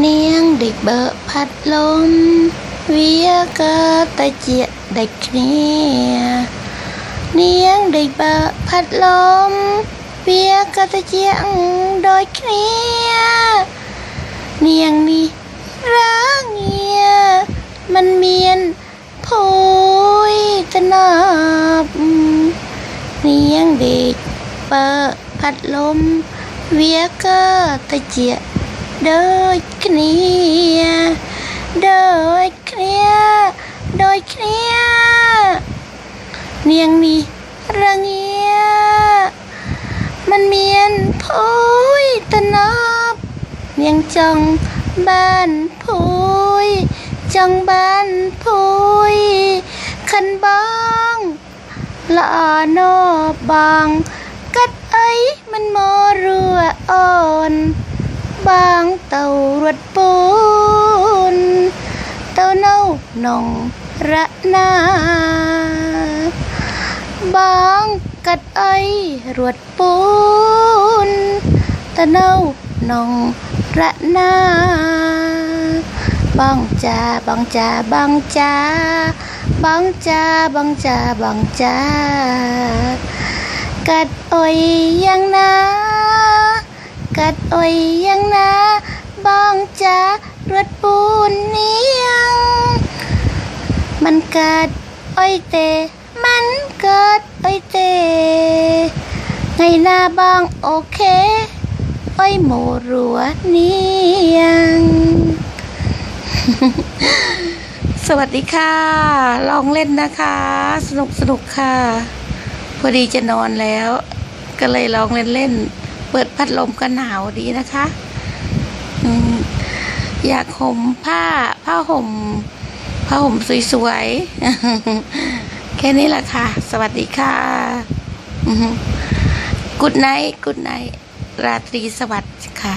เนียงเด็กเบอะพัดลม เวียกะตะเจียเด็กเนียเนียงเด็กเบอะพัดลม เวียกะตะเจียงโดยเคลียเนียงนี่รักเงียมันเมียนโพยตะนับเนียงเด็กเปิดพัดลม เวียก็ตะเจีย ដូចគ្នាដូចគ្នាដូចគ្នានាងនេះរងាมันមានភួយតណប់នាងចង់បានភួយចង់បានភួយខាន់បងល្អណូបងកាត់អីមិនមករួអូន បងទៅរត់ពូនទៅនៅនងរណាបងកាត់អីរត់ពូនទៅនៅនងរណាបងចាបងចាបងចាបងចាបងចាបងចាកាត់អុយយ៉ាងណា กัดอ้อยยังนาบางจ้ารวดปูนเนียง มันกัดอ้อยเต มันกัดอ้อยเต ไงหน้าบางโอเคอ้อยหมูรัวเนียง สวัสดีค่ะ ลองเล่นนะคะ สนุกสนุกค่ะ พอดีจะนอนแล้ว ก็เลยลองเล่นเล่น เปิดพัดลมก็หนาวดีนะคะอยากห่มผ้าผ้าห่มผ้าห่มสวยๆ แค่นี้แหละค่ะ สวัสดีค่ะกุดไนกุดไนราตรีสวัสดิ์ค่ะ